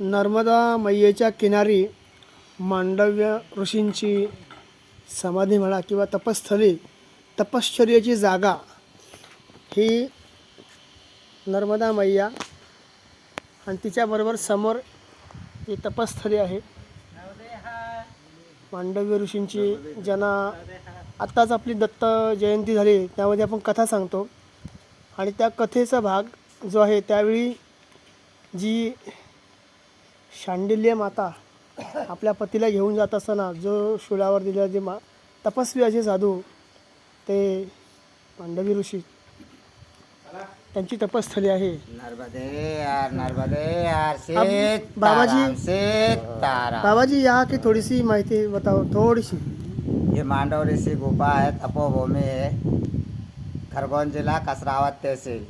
नर्मदा मैयेच्या किनारी मांडव्य ऋषींची समाधी म्हणा किंवा तपस्थली तपश्चर्याची जागा ही नर्मदा मैया आणि तिच्याबरोबर समोर ही तपस्थली आहे. मांडव्य ऋषींची ज्यांना आत्ताच आपली दत्त जयंती झाली त्यामध्ये आपण कथा सांगतो. आणि त्या कथेचा भाग जो आहे त्यावेळी जी शांडिल्य माता आपल्या पतीला घेऊन जात असताना जो शूळावर दिलेला जे मा तपस्वी असे साधू ते मांडवी ऋषी त्यांची तपस्थली आहे. बाबाजी- बाबाजी यहाँ की थोड़ी सी माहिती बताओ थोड़ी सी ये मांडव ऋषि गुफा है तपोभूमि है खरगोन जिला कसरावत तहसील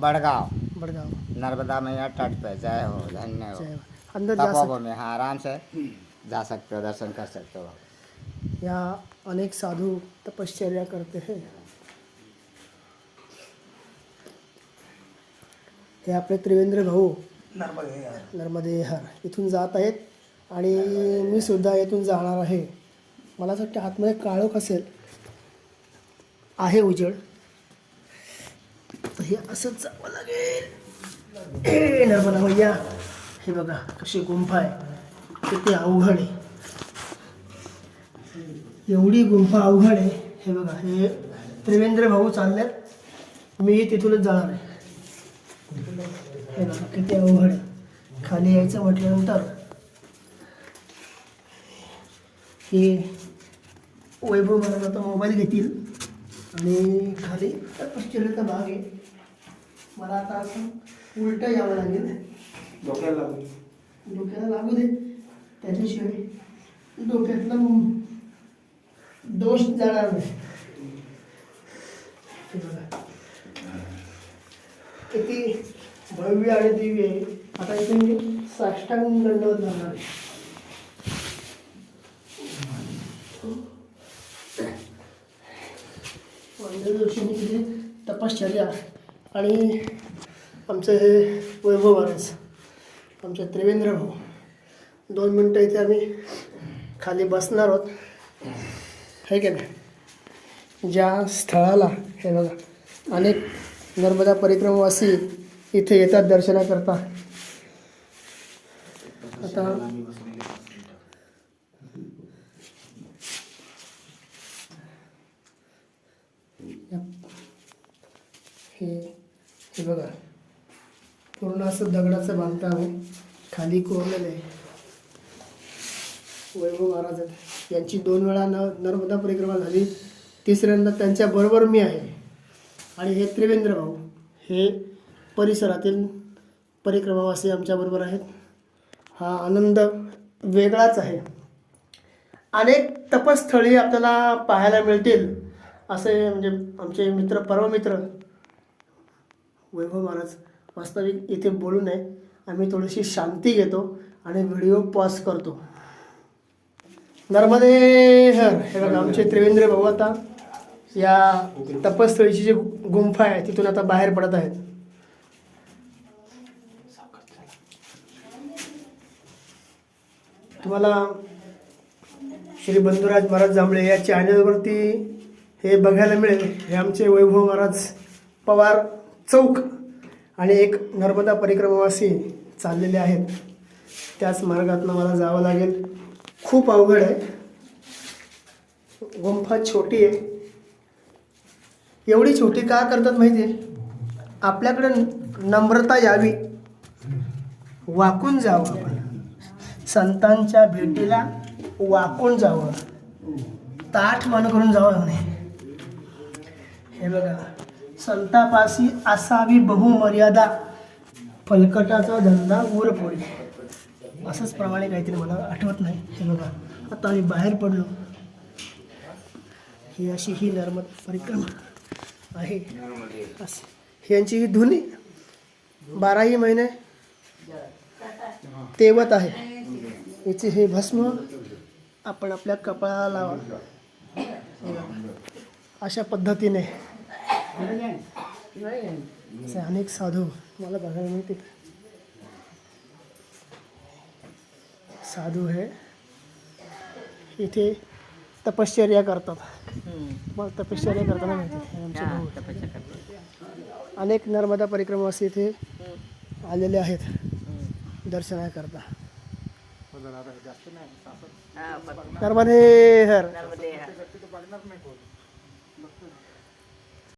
बड़गांव. बड़गांव। नर्मदा मैया तट पे जय हो धन्य हो। अंदर जा सकते। तपोभूमि हाँ आराम से जा सकते हो दर्शन कर सकते हो। यहाँ अनेक साधु तपश्चर्या करते हैं। हे आपले त्रिवेंद्र भाऊ नर्मदे हर इथून जात आहेत आणि मी सुद्धा इथून जाणार आहे. मला असं वाटतं आतमध्ये काळोख असेल. आहे उजेड तर हे असंच जावं लागेल. ए, नर्मदा मैया हे बघा कशी गुंफा आहे. किती अवघड आहे. एवढी गुंफा अवघड आहे. हे बघा हे त्रिवेंद्र भाऊ चालल्यात मीही तिथूनच जाणार आहे. हे बघा किती अवघड आहे. खाली यायचं म्हटल्यानंतर हे वैभव मला आता मोबाईल घेतील. आणि खाली पश्चिमेचा भाग आहे. मला आता असं उलटं यावं लागेल. डोक्याला लागून डोक्याला लागू दे. त्याच्याशिवाय डोक्यातला दोष जाणार नाही. बघा. किती भव्य आणि दिव्य आहे. आता इथे मी साष्टांग दंडवत जाणार आहे. जोशींनी केली तपश्चर्या आणि आमचे हे वैभव महाराज आमचे त्रिवेंद्र भाऊ. दोन मिनटं इथे आम्ही खाली बसणार आहोत. हे की नाही? ज्या स्थळाला हे बघा अनेक नर्मदा परिक्रमवासी इथे येतात दर्शनाकरता. आता हे हे बघा. पूर्ण असं दगडाचं बांधकाम आहे. खाली कोरलेलं आहे. वैभव महाराज आहेत यांची दोन वेळा न नर्मदा परिक्रमा झाली. तिसऱ्यांदा त्यांच्याबरोबर मी आहे. आणि हे त्रिवेंद्र भाऊ हे परिसरातील परिक्रमावासी आमच्याबरोबर आहेत. हा आनंद वेगळाच आहे. अनेक तपस्थळी आपल्याला पाहायला मिळतील असे म्हणजे आमचे मित्र परममित्र वैभव महाराज वास्तविक इथे बोलू नये. आम्ही थोडीशी शांती घेतो आणि व्हिडिओ पॉज करतो. नर्मदे हर. हे बघा आमचे त्रिवेंद्र भाऊ आता या तपस्थळीची जी गुंफा आहे तिथून आता बाहेर पडत आहेत. तुम्हाला श्री बंधुराज महाराज जांभळे या चॅनलवरती हे बघायला मिळेल. हे आमचे वैभव महाराज पवार चौक. आणि एक नर्मदा परिक्रमावासी चाललेले आहेत. त्याच मार्गातनं मला जावं लागेल. खूप अवघड आहे. गुंफा छोटी आहे. एवढी छोटी का करतात माहिती आहे आपल्याकडे नम्रता यावी. वाकून जावं आपण. संतांच्या भेटीला वाकून जावं. ताठ मन करून जावं नाही हे बघा. संतापासी असावी बहुमर्यादा. फलकटाचा धंदा ऊर पोळी असंच प्रमाणे काहीतरी मला आठवत नाही. हे बघा आता आम्ही बाहेर पडलो. ही अशी ही नर्मद परिक्रमा आहे. असं यांची ही धुनी बाराही महिने तेवत आहे. याचे हे भस्म आपण आपल्या कपाळाला लावा. अशा पद्धतीने असे अनेक साधू मला बघायला मिळतील. साधू आहे इथे तपश्चर्या करतात. मग तपश्चर्या करताना माहिती हे आमचे भाऊ. आहेत. अनेक नर्मदा परिक्रमावासी इथे आलेले आहेत. दर्शनाकरता. नर्मदे हर